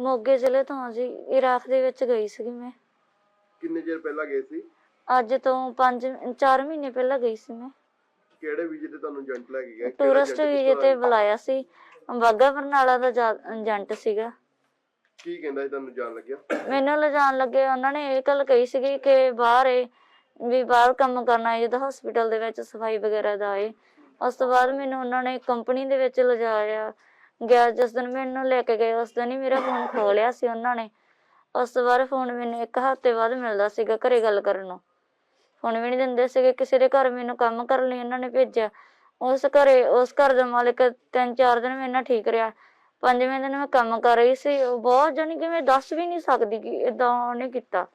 ਮੋਗੇ ਜ਼ਿਲ੍ਹੇ ਤੋਂ ਹਾਂ ਜੀ ਇਰਾਕ ਦੇ ਵਿੱਚ ਗਈ ਸੀਗੀ ਮੈਂ। ਕਿੰਨੇ ਚਿਰ ਪਹਿਲਾਂ ਗਏ ਸੀ? ਅੱਜ ਤੋਂ 5 4 ਮਹੀਨੇ ਪਹਿਲਾਂ ਗਈ ਸੀ ਮੈਂ। ਕਿਹੜੇ ਵੀਜ਼ੇ ਤੇ ਤੁਹਾਨੂੰ ਏਜੰਟ ਲੈ ਕੇ ਗਿਆ ਟੂਰਿਸਟ ਵੀਜ਼ੇ ਤੇ ਬੁਲਾਇਆ ਸੀ। ਬਾਗਾ ਬਰਨਾਲਾ ਦਾ ਏਜੰਟ ਸੀਗਾ। ਕੀ ਕਹਿੰਦਾ ਸੀ ਤੁਹਾਨੂੰ ਜਾਣ ਲੱਗਿਆ? ਮੈਨੂੰ ਲਿਜਾਣ ਲੱਗੇ ਉਹਨਾਂ ਨੇ ਇਹ ਗੱਲ ਕਹੀ ਸੀਗੀ ਕਿ ਬਾਹਰ ਏ ਵੀ ਬਾਹਰ ਕੰਮ ਕਰਨਾ ਹੈ ਜਦੋਂ ਹਸਪੀਟਲ ਦੇ ਵਿੱਚ ਸਫ਼ਾਈ ਵਗੈਰਾ ਦਾ ਏ। ਉਸ ਤੋਂ ਬਾਅਦ ਮੈਨੂੰ ਉਹਨਾਂ ਨੇ ਕੰਪਨੀ ਦੇ ਵਿੱਚ ਲਿਜਾਇਆ। ਗਿਆ ਜਿਸ ਦਿਨ ਮੈਨੂੰ ਲੈ ਕੇ ਗਏ ਉਸ ਦਿਨ ਹੀ ਮੇਰਾ ਫੋਨ ਖੋ ਲਿਆ ਸੀ ਉਹਨਾਂ ਨੇ। ਉਸ ਤੋਂ ਬਾਅਦ ਫੋਨ ਮੈਨੂੰ ਇੱਕ ਹਫ਼ਤੇ ਬਾਅਦ ਮਿਲਦਾ ਸੀਗਾ ਘਰੇ ਗੱਲ ਕਰਨ ਨੂੰ। ਫੋਨ ਵੀ ਨਹੀਂ ਦਿੰਦੇ ਸੀਗੇ ਕਿਸੇ ਦੇ ਘਰ ਮੈਨੂੰ ਕੰਮ ਕਰਨ ਲਈ ਉਹਨਾਂ ਨੇ ਭੇਜਿਆ। ਉਸ ਘਰੇ ਉਸ ਘਰ ਦਾ ਮਾਲਕ ਤਿੰਨ ਚਾਰ ਦਿਨ ਮੇਰੇ ਨਾਲ ਠੀਕ ਰਿਹਾ। ਪੰਜਵੇਂ ਦਿਨ ਮੈਂ ਕੰਮ ਕਰ ਰਹੀ ਸੀ ਉਹ ਬਹੁਤ ਜਾਣੀ ਕਿ ਮੈਂ ਦੱਸ ਵੀ ਨਹੀਂ ਸਕਦੀ ਕਿ ਇਦਾਂ ਉਹਨੇ ਕੀਤਾ।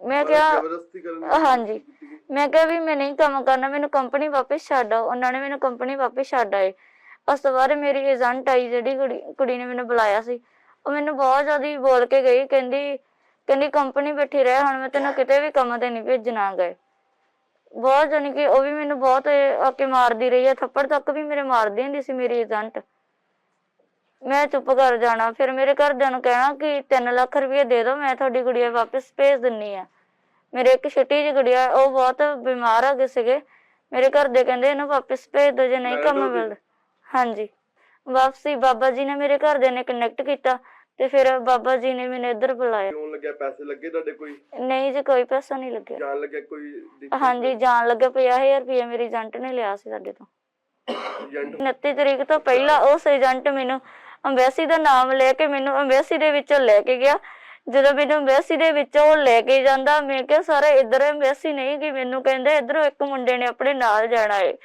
ਮੈਂ ਕਿਹਾ ਜ਼ਬਰਦਸਤੀ ਕਰਨ ਦੀ ਹਾਂਜੀ ਮੈਂ ਕਿਹਾ ਵੀ ਮੈਂ ਨਹੀਂ ਕੰਮ ਕਰਨਾ ਮੈਨੂੰ ਕੰਪਨੀ ਵਾਪਸ ਛੱਡ ਆਓ। ਉਹਨਾਂ ਨੇ ਮੈਨੂੰ ਕੰਪਨੀ ਵਾਪਸ ਛੱਡ ਆਏ। ਉਸ ਤੋਂ ਬਾਅਦ ਮੇਰੀ ਏਜੰਟ ਆਈ ਜਿਹੜੀ ਕੁੜੀ ਕੁੜੀ ਨੇ ਮੈਨੂੰ ਬੁਲਾਇਆ ਸੀ। ਉਹ ਮੈਨੂੰ ਬਹੁਤ ਜ਼ਿਆਦਾ ਬੋਲ ਕੇ ਗਈ ਕਹਿੰਦੀ ਕਹਿੰਦੀ ਕੰਪਨੀ ਬੈਠੀ ਰਹਿ ਹੁਣ ਮੈਂ ਤੈਨੂੰ ਕਿਤੇ ਵੀ ਕੰਮ ਤੇ ਨਹੀਂ ਭੇਜਣਾ ਗਏ ਬਹੁਤ ਜਾਣੀ ਕਿ ਉਹ ਵੀ ਮੈਨੂੰ ਬਹੁਤ ਆ ਕੇ ਮਾਰਦੀ ਰਹੀ ਹੈ ਥੱਪੜ ਤੱਕ ਵੀ ਮੇਰੇ ਮਾਰਦੀ ਹੁੰਦੀ ਸੀ ਮੇਰੀ ਏਜੰਟ ਮੈਂ ਚੁੱਪ ਕਰ ਜਾਣਾ ਫਿਰ ਮੇਰੇ ਘਰਦਿਆਂ ਨੂੰ ਕਹਿਣਾ ਕਿ 3 ਲੱਖ ਰੁਪਏ ਦੇ ਦਿਓ ਮੈਂ ਤੁਹਾਡੀ ਗੁੜੀਆ ਵਾਪਸ ਭੇਜ ਦਿੰਨੀ ਆ। ਮੇਰੇ ਇੱਕ ਛੋਟੀ ਜਿਹੀ ਗੁੜੀਆ ਉਹ ਬਹੁਤ ਬਿਮਾਰ ਹੋ ਗਏ ਸੀਗੇ। ਮੇਰੇ ਘਰ ਦੇ ਕਹਿੰਦੇ ਇਹਨੂੰ ਵਾਪਸ ਭੇਜ ਦਿਓ ਜੇ ਨਹੀਂ ਕੰਮ? ਮਿਲਦਾ। ਹਾਂਜੀ। ਵਾਪਸੀ ਬਾਬਾ ਜੀ ਨੇ ਮੇਰੇ ਘਰਦਿਆਂ ਨੇ ਕਨੈਕਟ ਕੀਤਾ ਤੇ ਫਿਰ ਬਾਬਾ ਜੀ ਨੇ ਮੈਨੂੰ ਇੱਧਰ ਬੁਲਾਇਆ। ਕਿਉਂ ਲੱਗਿਆ ਪੈਸੇ ਲੱਗੇ ਤੁਹਾਡੇ ਕੋਈ? ਨਹੀਂ ਜੀ ਕੋਈ ਪੈਸਾ ਨਹੀਂ ਲੱਗਿਆ। ਜਾਣ ਲੱਗਿਆ ਕੋਈ ਦਿੱਕਤ? ਹਾਂਜੀ ਜਾਣ ਲੱਗਾ 50000 ਰੁਪਏ ਮੇਰੀ ਏਜੰਟ ਨੇ ਲਿਆ ਸੀ ਸਾਡੇ ਤੋਂ। ਏਜੰਟ? 29 ਤਰੀਕ ਤੋਂ ਪਹਿਲਾਂ ਉਸ ਏਜੰਟ ਮੈਨੂੰ ਅੰਬੈਸੀ ਦਾ ਨਾਮ ਲੈ ਕੇ ਮੈਨੂੰ ਅੰਬੈਸੀ ਦੇ ਵਿੱਚੋਂ ਲੈ ਕੇ ਗਿਆ। ਜਦੋਂ ਮੈਨੂੰ ਅੰਬੈਸੀ ਦੇ ਵਿੱਚੋਂ ਉਹ ਲੈ ਕੇ ਜਾਂਦਾ ਮੈਂ ਕਿਹਾ ਸਾਰਾ ਇੱਧਰ ਅੰਬੈਸੀ ਨਹੀਂ ਕਿ ਮੈਨੂੰ ਕਹਿੰਦੇ ਇੱਧਰੋਂ ਇੱਕ ਮੁੰਡੇ ਨੇ ਆਪਣੇ ਨਾਲ ਜਾਣਾ ਏ।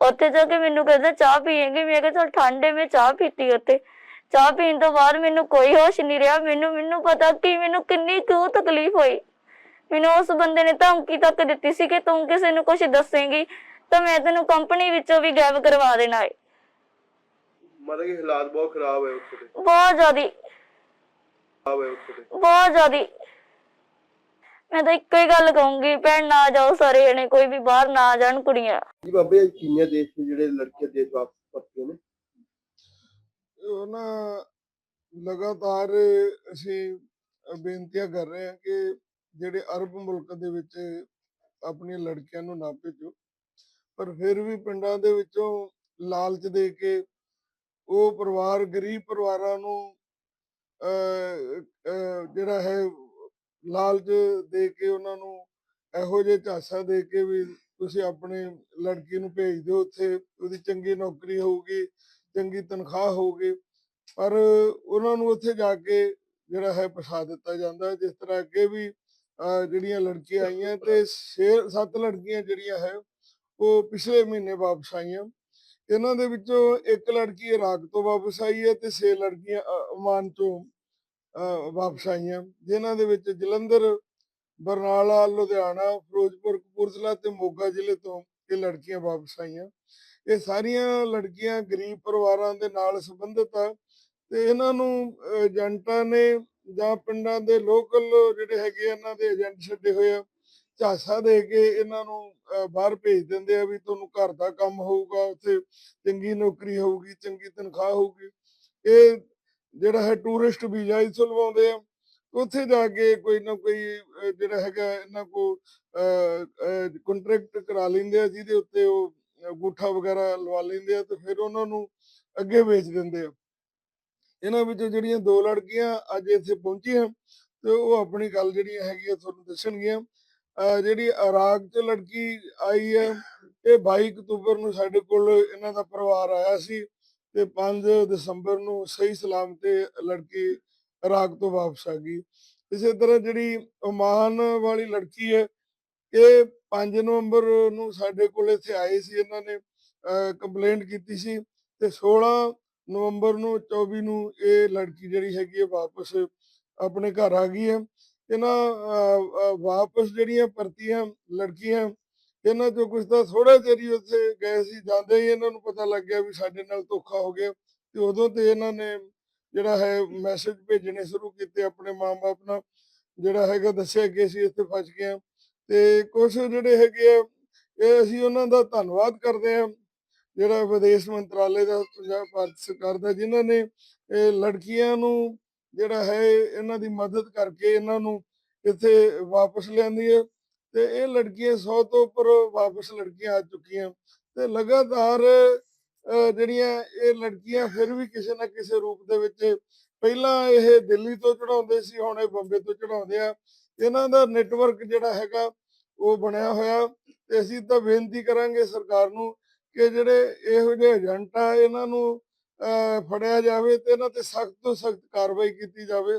ਉੱਥੇ ਜਾ ਕੇ ਮੈਨੂੰ ਕਹਿੰਦਾ ਚਾਹ ਪੀਏਂਗੇ ਮੈਂ ਕਿਹਾ ਚਲ ਠੰਡੇ ਮੈਂ ਚਾਹ ਪੀਤੀ ਉੱਥੇ। ਚਾਹ ਪੀਣ ਤੋਂ ਬਾਅਦ ਮੈਨੂੰ ਕੋਈ ਹੋਸ਼ ਨਹੀਂ ਰਿਹਾ ਮੈਨੂੰ ਮੈਨੂੰ ਪਤਾ ਕਿ ਮੈਨੂੰ ਕਿੰਨੀ ਕੁ ਤਕਲੀਫ ਹੋਈ। ਮੈਨੂੰ ਉਸ ਬੰਦੇ ਨੇ ਧਮਕੀ ਤੱਕ ਦਿੱਤੀ ਸੀ ਕਿ ਤੂੰ ਕਿਸੇ ਨੂੰ ਕੁਝ ਦੱਸੇਂਗੀ ਤਾਂ ਮੈਂ ਤੈਨੂੰ ਕੰਪਨੀ ਵਿੱਚੋਂ ਵੀ ਗਾਇਬ ਕਰਵਾ ਦੇਣਾ ਏ। ਮਤਲਬ ਕਿ ਹਾਲਾਤ ਬਹੁਤ ਖਰਾਬ ਹੈ ਉੱਥੇ ਦੇ। ਬਹੁਤ ਜ਼ਿਆਦੀ। ਖਰਾਬ ਹੈ ਉੱਥੇ ਦੇ। ਬਹੁਤ ਜ਼ਿਆਦੀ। ਮੈਂ ਤਾਂ ਇੱਕੋ ਹੀ ਗੱਲ ਕਹੂੰਗੀ ਭੈਣ ਨਾ ਜਾਓ ਸਾਰੇ ਜਣੇ ਕੋਈ ਵੀ ਬਾਹਰ ਨਾ ਜਾਣ ਕੁੜੀਆਂ। ਜੀ ਬਾਬੇ ਕਿੰਨੇ ਦੇਸ਼ ਦੇ ਜਿਹੜੇ ਲੜਕੇ ਦੇਸ਼ ਵਾਪਸ ਪਰਤੇ ਨੇ? ਉਹ ਨਾ ਲਗਾਤਾਰ ਅਸੀਂ ਬੇਨਤੀਆਂ ਕਰ ਰਹੇ ਹਾਂ ਕਿ ਜਿਹੜੇ ਅਰਬ ਮੁਲਕ ਦੇ ਵਿੱਚ ਆਪਣੀਆਂ ਲੜਕੀਆਂ ਨੂੰ ਨਾ ਭੇਜੋ ਪਰ ਫਿਰ ਵੀ ਪਿੰਡਾਂ ਦੇ ਵਿੱਚੋਂ ਲਾਲਚ ਦੇ ਕੇ ਉਹ ਪਰਿਵਾਰ ਗਰੀਬ ਪਰਿਵਾਰਾਂ ਨੂੰ ਜਿਹੜਾ ਹੈ ਲਾਲਚ ਦੇ ਕੇ ਉਹਨਾਂ ਨੂੰ ਇਹੋ ਜਿਹੇ ਝਾਂਸਾ ਦੇ ਕੇ ਵੀ ਤੁਸੀਂ ਆਪਣੇ ਲੜਕੀ ਨੂੰ ਭੇਜ ਦਿਓ ਉੱਥੇ ਉਹਦੀ ਚੰਗੀ ਨੌਕਰੀ ਹੋਊਗੀ ਚੰਗੀ ਤਨਖਾਹ ਹੋਊਗੀ ਪਰ ਉਹਨਾਂ ਨੂੰ ਉੱਥੇ ਜਾ ਕੇ ਜਿਹੜਾ ਹੈ ਫਸਾ ਦਿੱਤਾ ਜਾਂਦਾ। ਜਿਸ ਤਰ੍ਹਾਂ ਅੱਗੇ ਵੀ ਜਿਹੜੀਆਂ ਲੜਕੀਆਂ ਆਈਆਂ ਤੇ 6-7 ਲੜਕੀਆਂ ਜਿਹੜੀਆਂ ਹੈ ਉਹ ਪਿਛਲੇ ਮਹੀਨੇ ਵਾਪਸ ਆਈਆਂ ਇਹਨਾਂ ਦੇ ਵਿੱਚੋਂ ਇੱਕ ਲੜਕੀ ਇਰਾਕ ਤੋਂ ਵਾਪਸ ਆਈ ਹੈ ਤੇ 6 ਲੜਕੀਆਂ ਅ, ਓਮਾਨ ਤੋਂ ਵਾਪਸ ਆਈਆਂ। ਜਿਨ੍ਹਾਂ ਦੇ ਵਿੱਚ ਜਲੰਧਰ ਬਰਨਾਲਾ ਲੁਧਿਆਣਾ ਫਿਰੋਜ਼ਪੁਰ ਕਪੂਰਥਲਾ ਤੇ ਮੋਗਾ ਜ਼ਿਲ੍ਹੇ ਤੋਂ ਇਹ ਲੜਕੀਆਂ ਵਾਪਸ ਆਈਆਂ। ਇਹ ਸਾਰੀਆਂ ਲੜਕੀਆਂ ਗਰੀਬ ਪਰਿਵਾਰਾਂ ਦੇ ਨਾਲ ਸੰਬੰਧਿਤ ਆ ਤੇ ਇਹਨਾਂ ਨੂੰ ਏਜੰਟਾਂ ਨੇ ਜਾਂ ਪਿੰਡਾਂ ਦੇ ਲੋਕਲ ਜਿਹੜੇ ਹੈਗੇ ਆ, ਇਹਨਾਂ ਦੇ ਏਜੰਟ ਛੱਡੇ ਹੋਏ ਆ ਝਾਸਾ ਦੇ ਕੇ ਇਹਨਾਂ ਨੂੰ ਅਹ, ਬਾਹਰ ਭੇਜ ਦਿੰਦੇ ਆ ਵੀ ਤੁਹਾਨੂੰ ਘਰ ਦਾ ਕੰਮ ਹੋਊਗਾ ਉੱਥੇ ਚੰਗੀ ਨੌਕਰੀ ਹੋਊਗੀ ਚੰਗੀ ਤਨਖਾਹ ਹੋਊਗੀ। ਇਹ ਜਿਹੜਾ ਹੈ ਟੂਰਿਸਟ ਵੀਜ਼ਾ ਹੀ ਲਵਾਉਂਦੇ ਆ। ਉੱਥੇ ਜਾ ਕੇ ਕੋਈ ਨਾ ਕੋਈ ਜਿਹੜਾ ਹੈਗਾ ਇਹਨਾਂ ਕੋ ਕੰਟਰੈਕਟ ਕਰਾ ਲੈਂਦੇ ਆ, ਜਿਹਦੇ ਉੱਤੇ ਉਹ ਅੰਗੂਠਾ ਵਗੈਰਾ ਲਵਾ ਲੈਂਦੇ ਆ ਤੇ ਫਿਰ ਉਹਨਾਂ ਨੂੰ ਅੱਗੇ ਵੇਚ ਦਿੰਦੇ ਆ। ਇਹਨਾਂ ਵਿੱਚੋਂ ਜਿਹੜੀਆਂ ਦੋ ਲੜਕੀਆਂ ਅੱਜ ਇੱਥੇ ਪਹੁੰਚੀਆਂ, ਤੇ ਉਹ ਆਪਣੀ ਗੱਲ ਜਿਹੜੀਆਂ ਹੈਗੀਆਂ ਤੁਹਾਨੂੰ ਦੱਸਣਗੀਆਂ। ਜਿਹੜੀ ਇਰਾਕ ਚ ਲੜਕੀ ਆਈ ਹੈ, ਇਹ 22 ਅਕਤੂਬਰ ਨੂੰ ਸਾਡੇ ਕੋਲ ਇਹਨਾਂ ਦਾ ਪਰਿਵਾਰ ਆਇਆ ਸੀ। ਤੇ 5 ਦਸੰਬਰ ਨੂੰ ਸਹੀ ਸਲਾਮ ਤੇ ਲੜਕੀ ਇਰਾਕ ਤੋਂ ਵਾਪਸ ਆ ਗਈ। ਇਸੇ ਤਰ੍ਹਾਂ ਜਿਹੜੀ ਓਮਾਨ ਵਾਲੀ ਲੜਕੀ ਹੈ, ਇਹ 5 ਨਵੰਬਰ ਨੂੰ ਸਾਡੇ ਕੋਲ ਇੱਥੇ ਆਏ ਸੀ, ਇਹਨਾਂ ਨੇ ਕੰਪਲੇਂਟ ਕੀਤੀ ਸੀ ਤੇ 16 ਨਵੰਬਰ ਨੂੰ 24 ਨੂੰ ਇਹ ਲੜਕੀ ਜਿਹੜੀ ਹੈਗੀ ਹੈ ਵਾਪਸ ਆਪਣੇ ਘਰ ਆ ਗਈ ਹੈ। ਇਹਨਾਂ ਵਾਪਸ ਜਿਹੜੀਆਂ ਪਰਤੀਆਂ ਲੜਕੀਆਂ ਇਹਨਾਂ ਚੋਂ ਕੁਝ ਤਾਂ ਥੋੜਾ ਚਿਰ ਹੀ ਉੱਥੇ ਗਏ ਸੀ, ਜਾਂਦੇ ਹੀ ਇਹਨਾਂ ਨੂੰ ਪਤਾ ਲੱਗ ਗਿਆ ਵੀ ਸਾਡੇ ਨਾਲ ਧੋਖਾ ਹੋ ਗਿਆ ਤੇ ਉਦੋਂ ਤੇ ਇਹਨਾਂ ਨੇ ਜਿਹੜਾ ਹੈ ਮੈਸੇਜ ਭੇਜਣੇ ਸ਼ੁਰੂ ਕੀਤੇ ਆਪਣੇ ਮਾਂ-ਬਾਪ ਨਾਲ, ਜਿਹੜਾ ਹੈਗਾ ਦੱਸਿਆ ਕਿ ਅਸੀਂ ਇੱਥੇ ਫਸ ਗਏ ਹਾਂ ਤੇ ਕੁਝ ਜਿਹੜੇ ਹੈਗੇ ਆ, ਇਹ ਅਸੀਂ ਉਹਨਾਂ ਦਾ ਧੰਨਵਾਦ ਕਰਦੇ ਹਾਂ, ਜਿਹੜਾ ਵਿਦੇਸ਼ ਮੰਤਰਾਲੇ ਦਾ ਪੰਜਾਬ ਭਾਰਤ ਸਰਕਾਰ ਦਾ, ਜਿਨ੍ਹਾਂ ਨੇ ਇਹ ਲੜਕੀਆਂ ਨੂੰ ਜਿਹੜਾ ਹੈ ਇਹਨਾਂ ਦੀ ਮਦਦ ਕਰਕੇ ਇਹਨਾਂ ਨੂੰ ਇੱਥੇ ਵਾਪਸ ਲਿਆਂਦੀ ਹੈ। ਤੇ ਇਹ ਲੜਕੀਆਂ 100 ਤੋਂ ਉੱਪਰ ਵਾਪਸ ਲੜਕੀਆਂ ਆ ਚੁੱਕੀਆਂ। ਤੇ ਲਗਾਤਾਰ ਜਿਹੜੀਆਂ ਇਹ ਲੜਕੀਆਂ ਫਿਰ ਵੀ ਕਿਸੇ ਨਾ ਕਿਸੇ ਰੂਪ ਦੇ ਵਿੱਚ ਪਹਿਲਾਂ ਇਹ ਦਿੱਲੀ ਤੋਂ ਚੜਾਉਂਦੇ ਸੀ, ਹੁਣ ਇਹ ਬੰਬੇ ਤੋਂ ਚੜਾਉਂਦੇ ਆ। ਇਹਨਾਂ ਦਾ ਨੈਟਵਰਕ ਜਿਹੜਾ ਹੈਗਾ ਉਹ ਬਣਿਆ ਹੋਇਆ। ਤੇ ਅਸੀਂ ਤਾਂ ਬੇਨਤੀ ਕਰਾਂਗੇ ਸਰਕਾਰ ਨੂੰ ਕਿ ਜਿਹੜੇ ਇਹੋ ਜਿਹੇ ਏਜੰਟ ਆ ਇਹਨਾਂ ਨੂੰ ਫੜਿਆ ਜਾਵੇ ਤੇ ਇਹਨਾਂ ਤੇ ਸਖਤ ਤੋਂ ਸਖਤ ਕਾਰਵਾਈ ਕੀਤੀ ਜਾਵੇ।